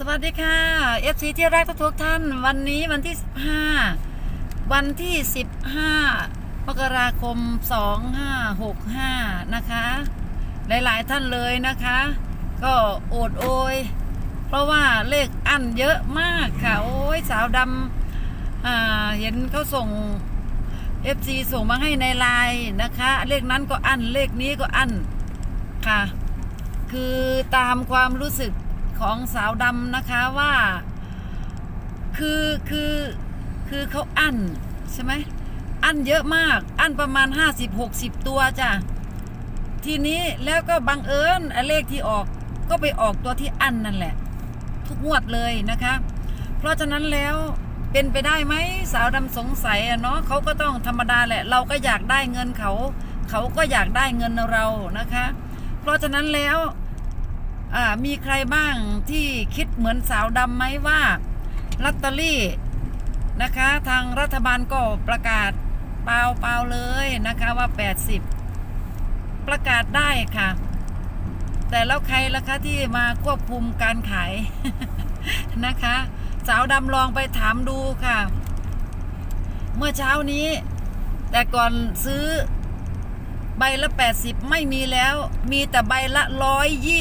สวัสดีค่ะ FC ที่รักทุกท่าน วันนี้วันที่ 15 วันที่ 15มกราคม 2565 นะคะ หลาย ๆ ท่านเลยนะคะ ก็โอดโอย เพราะว่าเลขอันเยอะมากค่ะ โอ้ยสาวดำอ่าเห็นเขาส่ง FC ส่งมาให้ในไลน์นะคะ เลขนั้นก็อันเลขนี้ก็อันค่ะ คือตามความรู้สึก ของสาวดำนะคะว่า คือคือคือเขาอั้นใช่ไหมอั้นเยอะมาก อั้นประมาณ 50-60 ตัวจ้ะ ทีนี้แล้วก็บังเอิญเลขที่ออกก็ไปออกตัวที่อั้นนั่นแหละ ทุกงวดเลยนะคะ เพราะฉะนั้นแล้วเป็นไปได้ไหมสาวดำสงสัยเนาะเขาก็ต้องธรรมดาแหละ เราก็อยากได้เงินเขา เขาก็อยากได้เงินเรานะคะ เพราะฉะนั้นแล้ว มีใครบ้างที่คิดเหมือนสาวดำไหมว่าลอตเตอรี่นะคะ ทางรัฐบาลก็ประกาศเปล่าเปล่าเลยนะคะว่า 80 ประกาศได้ค่ะ แต่แล้วใครล่ะคะที่มาควบคุมการขายนะคะ สาวดำลองไปถามดูค่ะ เมื่อเช้านี้ แต่ก่อนซื้อ ใบละ 80 ไม่มีแล้ว มีแต่ใบละ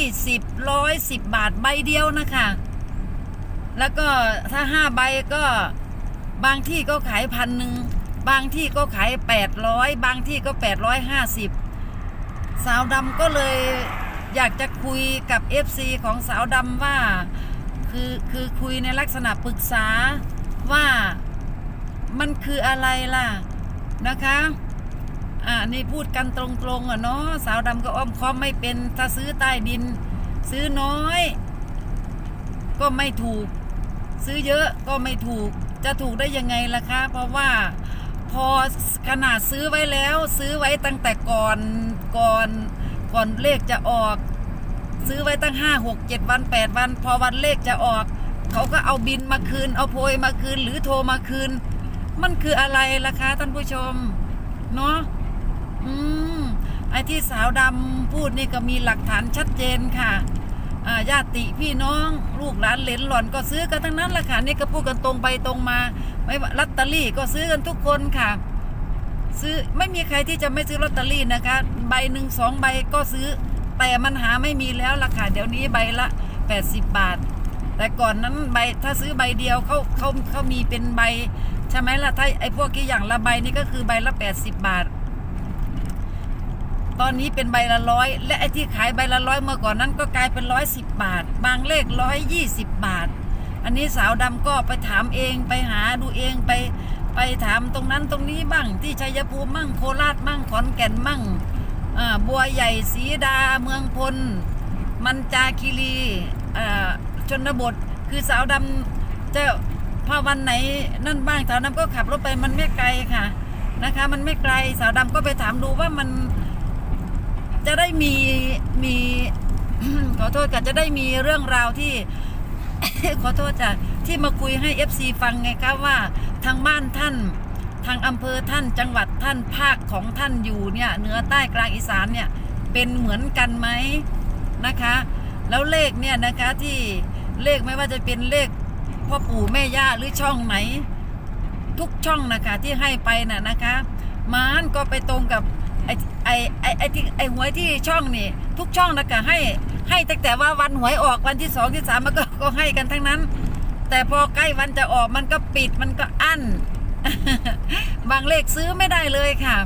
120 110 บาทใบเดียวนะคะ แล้วก็ถ้า 5 ใบก็บางที่ก็ขายพันหนึ่งบางที่ก็ขาย 800 บางที่ก็ 850 สาวดำก็เลยอยากจะคุยกับ FC ของสาวดำว่า คือคือคุยในลักษณะปรึกษาว่ามันคืออะไรล่ะนะคะ อ่านี่พูดกันตรงๆอะเนาะสาวดำก็อ้อมค้อมไม่เป็นถ้าซื้อใต้ดิน ซื้อน้อย ก็ไม่ถูก ซื้อเยอะก็ไม่ถูก จะถูกได้ยังไงล่ะคะ เพราะว่าพอขนาดซื้อไว้แล้ว ซื้อไว้ตั้งแต่ก่อนก่อนก่อนเลขจะออก ซื้อไว้ตั้งห้าหกเจ็ดวันแปดวัน พอวันเลขจะออก เขาก็เอาบินมาคืน เอาโพยมาคืน หรือโทรมาคืน มันคืออะไรล่ะคะท่านผู้ชม เนาะ อืมไอ้ที่สาวดำพูดนี่ก็มีหลักฐานชัดเจนค่ะญาติพี่น้องลูกหลานเหลนหล่อนก็ซื้อกันทั้งนั้นละค่ะนี่ก็พูดกันตรงไปตรงมาไม่ลอตเตอรี่ก็ซื้อกันทุกคนค่ะ ซื้อไม่มีใครที่จะไม่ซื้อลอตเตอรี่นะคะ ใบหนึ่งสองใบก็ซื้อ แต่มันหาไม่มีแล้วล่ะค่ะเดี๋ยวนี้ใบละ 80 บาท แต่ก่อนนั้นใบถ้าซื้อใบเดียวเขาเขาเขามีเป็นใบ ใช่ไหมล่ะถ้าไอ้พวกที่อย่างละใบนี่ก็คือใบละ 80 บาท ตอนนี้เป็นใบละร้อยและไอ้ที่ขายใบละร้อยเมื่อก่อนนั้นก็กลายเป็นร้อยสิบบาท บางเลขร้อยยี่สิบบาท อันนี้สาวดำก็ไปถามเองไปหาดูเองไป ไปถามตรงนั้นตรงนี้บ้างที่ชัยภูมิมั่งโคราชมั่งขอนแก่นมั่งบัวใหญ่ศรีดาเมืองพล มันจาคีรีชนบทคือสาวดำจะพอวันไหนนั่นบ้างสาวดำก็ขับรถไปมันไม่ไกลค่ะนะคะ มันไม่ไกลสาวดำก็ไปถามดูว่ามัน จะได้มีมีขอโทษค่ะจะได้มีเรื่องราวที่ ขอโทษจ้ะที่มาคุยให้ FC ฟังไงครับว่าทางบ้านท่านทางอำเภอท่านจังหวัดท่านภาคของท่านอยู่เนี่ยเหนือใต้กลางอีสานเนี่ยเป็นเหมือนกันไหมนะคะ แล้วเลขเนี่ยนะคะที่เลขไม่ว่าจะเป็นเลขพ่อปู่แม่ย่าหรือช่องไหน ทุกช่องนะคะที่ให้ไปน่ะนะคะมันก็ไปตรงกับ ไอ้ไอ้ไอ้ไอ้ที่ไอ้หวยที่ช่องนี่ ทุกช่องนะคะให้ให้ตั้งแต่ว่าวันหวยออกวันที่สองที่สามมันก็ก็ให้กันทั้งนั้น แต่พอใกล้วันจะออกมันก็ปิดมันก็อั้น บางเลขซื้อไม่ได้เลยค่ะ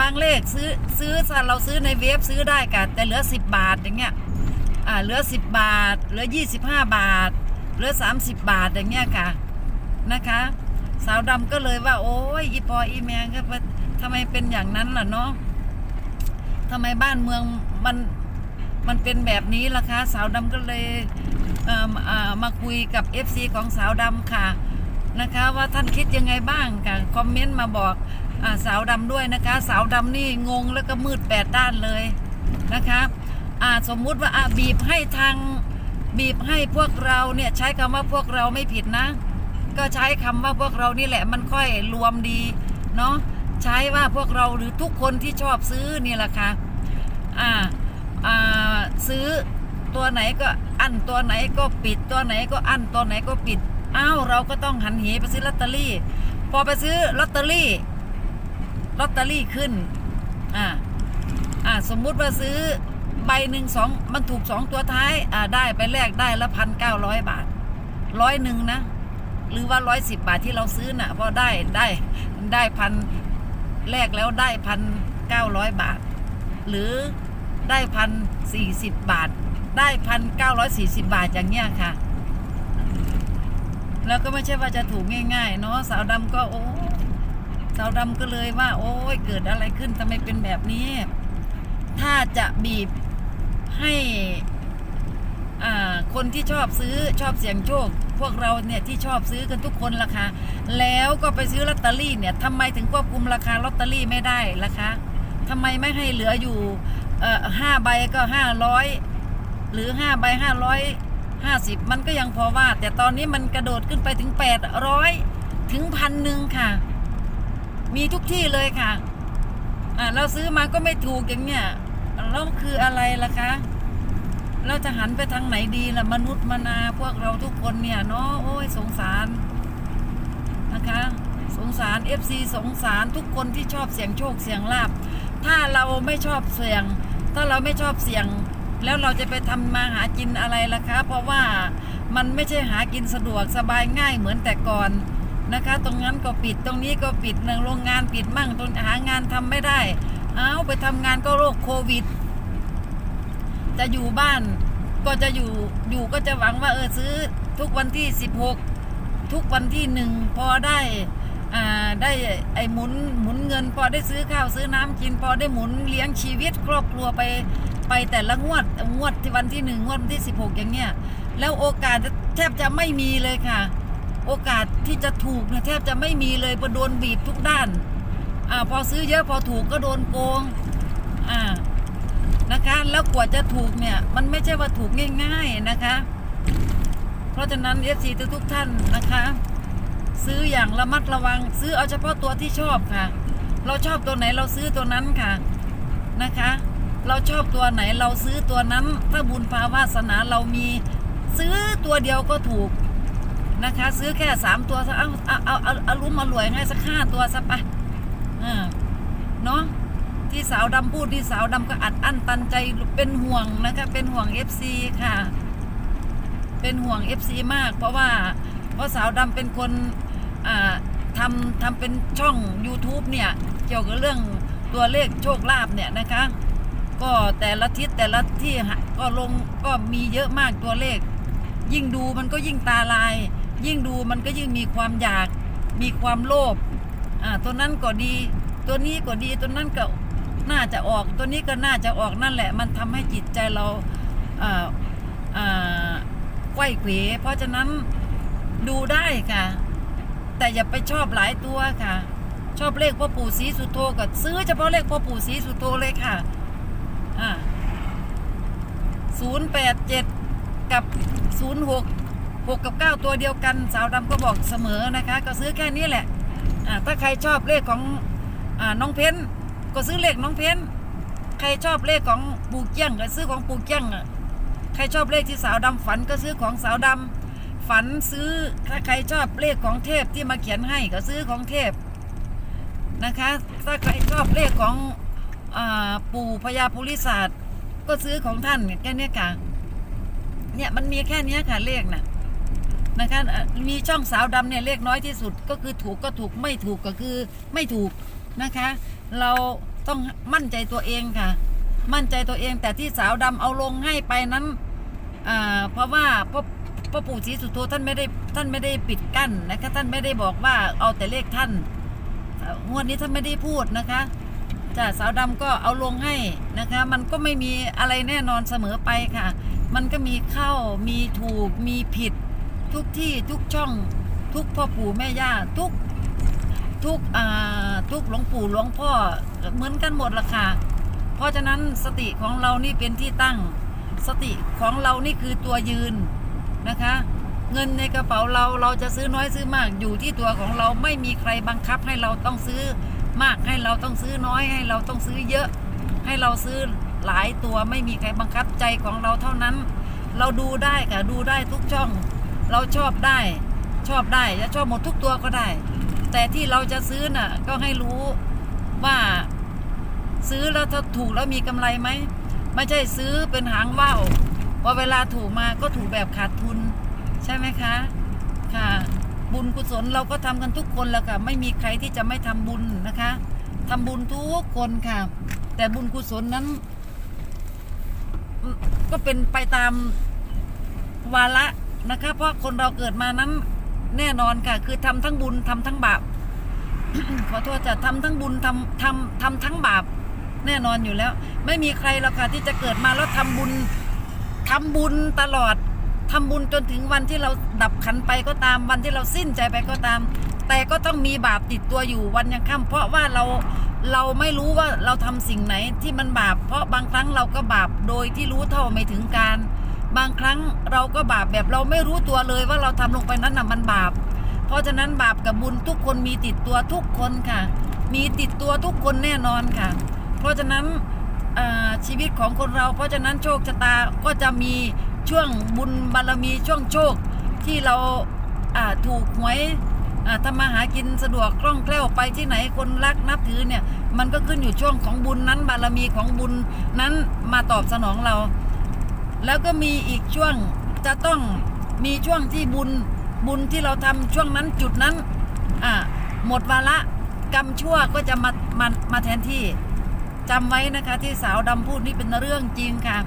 บางเลขซื้อซื้อเราซื้อในเว็บซื้อได้กันแต่เหลือสิบบาทอย่างเงี้ยอ่าเหลือสิบบาท เหลือยี่สิบห้าบาท เหลือสามสิบบาทอย่างเงี้ยค่ะนะคะ สาวดำก็เลยว่า โอ้ยอีปออีแมงก็ว่าทำไมเป็นอย่างนั้นล่ะเนาะ ทำไมบ้านเมืองมันมันเป็นแบบนี้ล่ะคะ สาวดำก็เลยเอ่ออมาคุยกับ FC ของสาวดำค่ะนะคะ ว่าท่านคิดยังไงบ้างค่ะคอมเมนต์มาบอกอสาวดำด้วยนะคะ สาวดำนี่งงแล้วก็มืดแปดด้านเลยนะคะสมมุติว่าอ่าบีบให้ทางบีบให้พวกเราเนี่ยใช้คำว่าพวกเราไม่ผิดนะ ก็ใช้คำว่าพวกเรานี่แหละมันค่อยรวมดีเนาะ ใช้ว่าพวกเราหรือทุกคนที่ชอบซื้อนี่แหละค่ะอ่าอ่าซื้อตัวไหนก็อั้นตัวไหนก็ปิดตัวไหนก็อั้นตัวไหนก็ปิดอ้าวเราก็ต้องหันเหไปซื้อลอตเตอรี่ พอไปซื้อลอตเตอรี่ลอตเตอรี่ขึ้นอ่าอ่าสมมุติว่าซื้อใบหนึ่งสองมันถูกสองตัวท้ายอ่าได้ไปแลกได้ละพันเก้าร้อยบาทร้อยหนึ่งนะหรือว่าร้อยสิบบาทที่เราซื้อน่ะพอได้ได้ได้พัน แลกแล้วได้พันเก้าร้อยบาท หรือได้พันสี่สิบบาท ได้พันเก้าร้อยสี่สิบาทอย่างเงี้ยค่ะ แล้วก็ไม่ใช่ว่าจะถูกง่าย ๆ เนาะสาวดำก็โอ้สาวดำก็เลยว่า โอ้ยเกิดอะไรขึ้นทำไมเป็นแบบนี้ ถ้าจะบีบให้ คนที่ชอบซื้อชอบเสี่ยงโชค พวกเราเนี่ยที่ชอบซื้อกันทุกคนราคาแล้วก็ไปซื้อลอตเตอรี่เนี่ยทำไมถึงควบคุมราคาลอตเตอรี่ไม่ได้ล่ะคะทำไมไม่ให้เหลืออยู่ห้าใบก็ห้าร้อยหรือห้าใบห้าร้อยห้าสิบมันก็ยังพอว่า แต่ตอนนี้มันกระโดดขึ้นไปถึงแปดร้อยถึงพันหนึ่งค่ะ มีทุกที่เลยค่ะ อ่าเราซื้อมาก็ไม่ถูกอย่างเนี้ยแล้วคืออะไรล่ะคะ เราจะหันไปทางไหนดีล่ะมนุษย์มนาพวกเราทุกคนเนี่ยเนาะโอ้ยสงสารนะคะ สงสาร FC สงสารทุกคนที่ชอบเสี่ยงโชคเสี่ยงลาบถ้าเราไม่ชอบเสี่ยง ถ้าเราไม่ชอบเสี่ยง แล้วเราจะไปทำมาหากินอะไรล่ะคะ เพราะว่ามันไม่ใช่หากินสะดวกสบายง่ายเหมือนแต่ก่อนนะคะ ตรงนั้นก็ปิดตรงนี้ก็ปิดหนึ่งโรงงานปิดมั่งตรงหางานทำไม่ได้ เอาไปทำงานก็โรคโควิด จะอยู่บ้าน ก็จะอยู่อยู่ก็จะหวังว่าเออซื้อทุกวันที่16ทุกวันที่หนึ่งพอได้อ่าได้ไอ้หมุนหมุนเงิน พอได้ซื้อข้าวซื้อน้ำกิน พอได้หมุนเลี้ยงชีวิตครอบครัวไปไปแต่ละงวดงวดที่วันที่หนึ่งงวดวันที่16อย่างเงี้ยแล้วโอกาสแทบจะไม่มีเลยค่ะ โอกาสที่จะถูกเนี่ยแทบจะไม่มีเลยเพราะโดนบีบทุกด้านอ่าพอซื้อเยอะพอถูกก็โดนโกงอ่า นะคะ แล้วกว่าจะถูกเนี่ย มันไม่ใช่ว่าถูกง่าย ๆนะคะ เพราะฉะนั้นเอฟซีทุกท่านนะคะ ซื้ออย่างระมัดระวัง ซื้อเอาเฉพาะตัวที่ชอบค่ะ เราชอบตัวไหนเราซื้อตัวนั้นค่ะนะคะ เราชอบตัวไหนเราซื้อตัวนั้น ถ้าบุญภาวาสนาเรามีซื้อตัวเดียวก็ถูกนะคะ ซื้อแค่สามตัวเอาเอาเอาเอาเอารุมมารวยให้สักห้าตัวซะไปอ่าเนาะ ที่สาวดำพูดที่สาวดำก็อัดอั้นตันใจเป็นห่วงนะคะ เป็นห่วง FC ค่ะ เป็นห่วง FC มาก เพราะว่าเพราะสาวดำเป็นคนอ่าทำทำเป็นช่อง YouTube เนี่ย เกี่ยวกับเรื่องตัวเลขโชคลาภเนี่ยนะคะ ก็แต่ละทิศแต่ละที่ก็ลงก็มีเยอะมากตัวเลข ยิ่งดูมันก็ยิ่งตาลาย ยิ่งดูมันก็ยิ่งมีความอยาก มีความโลภอ่าตัวนั้นก็ดี ตัวนี้ก็ดีตัวนั้นก็ น่าจะออกตัวนี้ก็น่าจะออกนั่นแหละ มันทำให้จิตใจเราอ่าอ่าไขว้เขวเพราะฉะนั้นดูได้ค่ะ แต่อย่าไปชอบหลายตัวค่ะ ชอบเลขพ่อปู่ศรีสุโธก็ซื้อเฉพาะเลขพ่อปู่ศรีสุโธเลยค่ะอ่าศูนย์แปดเจ็ดกับศูนย์หกหกกับเก้าตัวเดียวกันสาวดำก็บอกเสมอนะคะ ก็ซื้อแค่นี้แหละอ่าถ้าใครชอบเลขของอ่าน้องเพ้น ก็ซื้อเลขน้องเพ้นใครชอบเลขของปูเกี้ยงก็ซื้อของปูเกี้ยงอะใครชอบเลขที่สาวดำฝันก็ซื้อของสาวดำฝันซื้อถ้าใครชอบเลขของเทพที่มาเขียนให้ก็ซื้อของเทพนะคะ ถ้าใครชอบเลขของอปู่พญาภูริศาสตร์ก็ซื้อของท่านแค่นี้ค่ะเนี่ยมันมีแค่นี้ค่ะเลขน่ะนะคะมีช่องสาวดำเนี่ยเลขน้อยที่สุดก็คือถูกก็ถูกไม่ถูกก็คือไม่ถูกนะคะ เราต้องมั่นใจตัวเองค่ะ มั่นใจตัวเองแต่ที่สาวดำเอาลงให้ไปนั้นเพราะว่าพ่อพ่อปู่ศรีสุโธท่านไม่ได้ท่านไม่ได้ปิดกั้นนะคะท่านไม่ได้บอกว่าเอาแต่เลขท่านงวดนี้ท่านไม่ได้พูดนะคะจ้าสาวดำก็เอาลงให้นะคะ มันก็ไม่มีอะไรแน่นอนเสมอไปค่ะ มันก็มีเข้ามีถูกมีผิด ทุกที่ทุกช่อง ทุกพ่อปู่แม่ย่าทุก ทุกทุกหลวงปู่หลวงพ่อเหมือนกันหมดละค่ะ เพราะฉะนั้นสติของเรานี่เป็นที่ตั้ง สติของเรานี่คือตัวยืนนะคะ เงินในกระเป๋าเราเราจะซื้อน้อยซื้อมากอยู่ที่ตัวของเราไม่มีใครบังคับให้เราต้องซื้อมากให้เราต้องซื้อน้อยให้เราต้องซื้อเยอะ ให้เราซื้อหลายตัวไม่มีใครบังคับใจของเราเท่านั้น เราดูได้ค่ะดูได้ทุกช่อง เราชอบได้ชอบได้จะชอบหมดทุกตัวก็ได้ แต่ที่เราจะซื้อน่ะ ก็ให้รู้ว่าซื้อแล้วถ้าถูกแล้วมีกำไรไหมไม่ใช่ซื้อเป็นหางว่าวพอเวลาถูกมาก็ถูกแบบขาดทุน ใช่ไหมคะ ค่ะ บุญกุศลเราก็ทำกันทุกคนแล้วค่ะ ไม่มีใครที่จะไม่ทำบุญนะคะทำบุญทุกคนค่ะ แต่บุญกุศลนั้น ก็เป็นไปตามวาระนะคะ เพราะคนเราเกิดมานั้น แน่นอนค่ะ คือทำทั้งบุญทำทั้งบาปขอโทษจะทำทั้งบุญทำทำทำทั้งบาป แน่นอนอยู่แล้ว ไม่มีใครหรอกค่ะที่จะเกิดมาแล้วทำบุญทำบุญตลอดทำบุญจนถึงวันที่เราดับขันไปก็ตามวันที่เราสิ้นใจไปก็ตาม แต่ก็ต้องมีบาปติดตัวอยู่วันยังค่ำเพราะว่าเราเราไม่รู้ว่าเราทำสิ่งไหนที่มันบาป เพราะบางครั้งเราก็บาปโดยที่รู้เท่าไม่ถึงการ บางครั้งเราก็บาปแบบเราไม่รู้ตัวเลยว่าเราทำลงไปนั้นน่ะมันบาป เพราะฉะนั้นบาปกับบุญทุกคนมีติดตัวทุกคนค่ะ มีติดตัวทุกคนแน่นอนค่ะ เพราะฉะนั้นชีวิตของคนเรา เพราะฉะนั้นโชคชะตาก็จะมีช่วงบุญบารมีช่วงโชคที่เราาถูกหวยทำมาหากินสะดวกคล่องแคล่วไปที่ไหนคนรักนับถือเนี่ย มันก็ขึ้นอยู่ช่วงของบุญนั้นบารมีของบุญนั้นมาตอบสนองเรา แล้วก็มีอีกช่วงจะต้องมีช่วงที่บุญบุญที่เราทำช่วงนั้นจุดนั้นอ่าหมดวาระกรรมชั่วก็จะมามามาแทนที่จำไว้นะคะที่สาวดำพูดนี่เป็นเรื่องจริงค่ะ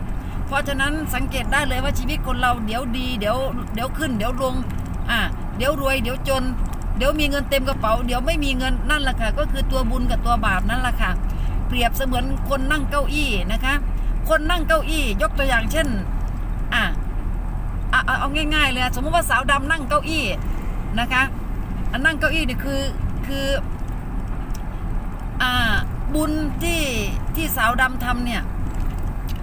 เพราะฉะนั้นสังเกตได้เลยว่าชีวิตคนเราเดี๋ยวดีเดี๋ยวเดี๋ยวขึ้น เดี๋ยวลงอ่าเดี๋ยวรวยเดี๋ยวจน เดี๋ยวมีเงินเต็มกระเป๋า เดี๋ยวไม่มีเงินนั่นแหละค่ะ ก็คือตัวบุญกับตัวบาปนั่นแหละค่ะ เปรียบเสมือนคนนั่งเก้าอี้นะคะ คนนั่งเก้าอี้ ยกตัวอย่างเช่น อะเอาเอาง่ายๆเลยสมมติว่าสาวดำนั่งเก้าอี้นะคะอันนั่งเก้าอี้นี่คือคืออ่าบุญที่ที่สาวดำทำเนี่ย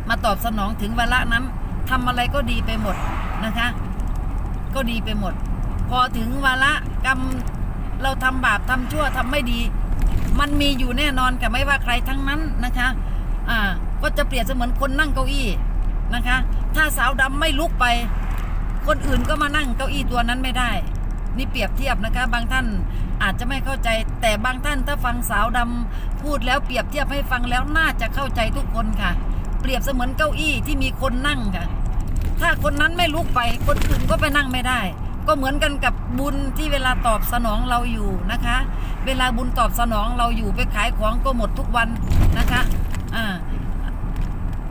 มาตอบสนองถึงเวลานั้นทำอะไรก็ดีไปหมดนะคะ ก็ดีไปหมด พอถึงวาระกรรมเราทำบาปทำชั่วทำไม่ดี มันมีอยู่แน่นอนกับไม่ว่าใครทั้งนั้นนะคะ อ่า ก็จะเปรียบเสมือนคนนั่งเก้าอี้นะคะ ถ้าสาวดำไม่ลุกไป คนอื่นก็มานั่งเก้าอี้ตัวนั้นไม่ได้ นี่เปรียบเทียบนะคะ บางท่านอาจจะไม่เข้าใจ แต่บางท่านถ้าฟังสาวดำพูดแล้วเปรียบเทียบให้ฟังแล้วน่าจะเข้าใจทุกคนค่ะ เปรียบเสมือนเก้าอี้ที่มีคนนั่งค่ะ ถ้าคนนั้นไม่ลุกไป คนอื่นก็ไปนั่งไม่ได้ ก็เหมือนกันกับบุญที่เวลาตอบสนองเราอยู่นะคะ เวลาบุญตอบสนองเราอยู่ไปขายของก็หมดทุกวันนะคะ อ่า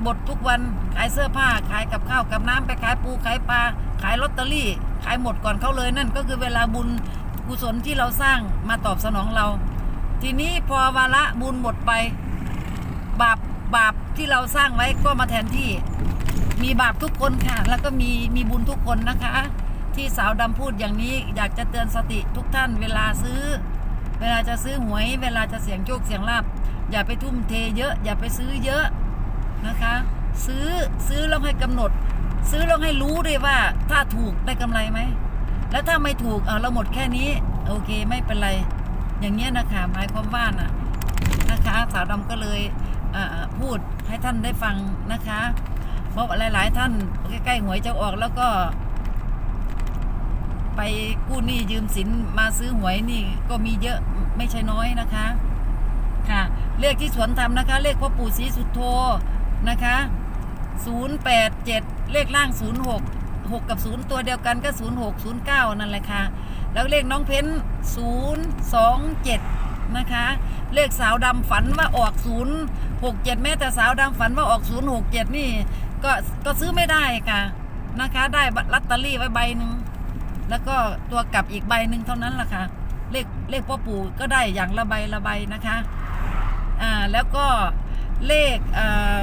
หมดทุกวันขายเสื้อผ้าขายกับข้าวกับน้ำไปขายปูขายปลาขายลอตเตอรี่ ขายหมดก่อนเขาเลยนั่นก็คือเวลาบุญกุศลที่เราสร้างมาตอบสนองเรา ทีนี้พอวาระบุญหมดไป บาปบาปที่เราสร้างไว้ก็มาแทนที่ มีบาปทุกคนค่ะ แล้วก็มีมีบุญทุกคนนะคะ ที่สาวดำพูดอย่างนี้อยากจะเตือนสติทุกท่านเวลาซื้อ เวลาจะซื้อหวย เวลาจะเสี่ยงโชคเสี่ยงลาบอย่าไปทุ่มเทเยอะ อย่าไปซื้อเยอะ นะคะ ซื้อซื้อแล้วให้กำหนด ซื้อแล้วให้รู้ด้วยว่า ถ้าถูกได้กำไรไหมแล้วถ้าไม่ถูกเเราหมดแค่นี้ โอเคไม่เป็นไร อย่างเงี้ยนะคะหมายความว่าน่ะนะคะ สาวดำก็เลยพูดให้ท่านได้ฟังนะคะเพราะหลาย ๆ ท่านใกล้ๆหวยจะออกแล้วก็ ไปกู้หนี้ยืมสินมาซื้อหวยนี่ก็มีเยอะไม่ใช่น้อยนะคะ ค่ะเลขที่สวนทำนะคะ เลขพ่อปู่ศรีสุดโท นะคะ 087 เลขล่าง 06 6 กับ 0 ตัวเดียวกันก็ 06 09 นั่นแหละค่ะ แล้วเลขน้องเพ้น 027 นะคะ เลขสาวดำฝันว่าออก 067 แม้แต่สาวดำฝันว่าออก 067 นี่ ก็ก็ซื้อไม่ได้ค่ะนะคะ ได้ลัตเตอรี่ไว้ใบหนึ่งแล้วก็ตัวกลับอีกใบหนึ่งเท่านั้นแหละค่ะ เลขเลขพ่อปู่ก็ได้อย่างละใบละใบนะคะ อ่า แล้วก็เลขเอ่อ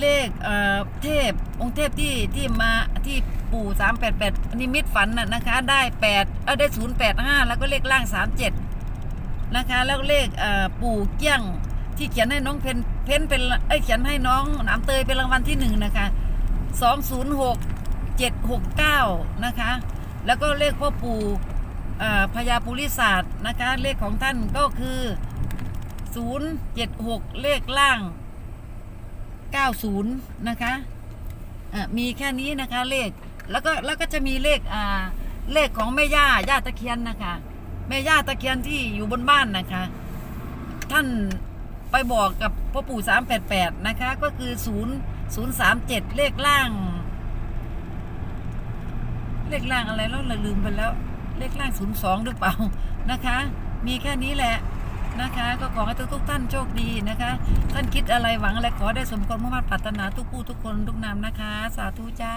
เลขเอ่อเทพองค์เทพที่ที่มาที่ปู่สามแปดแปดนิมิตฝันน่ะนะคะ ได้แปดเออได้ศูนย์แปดห้าแล้วก็เลขล่างสามเจ็ดนะคะ แล้วเลขเอ่อปู่เกี้ยงที่เขียนให้น้องเพนเพนเป็นเอ้เขียนให้น้องนามเตยเป็นรางวัลที่หนึ่งนะคะสองศูนย์หกเจ็ดหกเก้านะคะ แล้วก็เลขพ่อปู่พญาปุริศาสตร์นะคะ เลขของท่านก็คือ076เลขล่าง 90 นะคะอะมีแค่นี้นะคะเลขแล้วก็แล้วก็จะมีเลขอ่าเลขของแม่ย่าย่าตะเคียนนะคะแม่ย่าตะเคียนที่อยู่บนบ้านนะคะ ท่านไปบอกกับพ่อปู่สามแปดแปดนะคะ ก็คือศูนย์ศูนย์สามเจ็ดเลขล่าง เลขล่างอะไรแล้วเราลืมไปแล้ว เลขล่างศูนย์สองหรือเปล่านะคะ มีแค่นี้แหละ นะคะ ก็ขอให้ทุกทุกท่านโชคดีนะคะ ท่านคิดอะไรหวังอะไรขอได้สมความมุ่งมั่นปรารถนาทุกผู้ทุกคนทุกนามนะคะ สาธุจ้า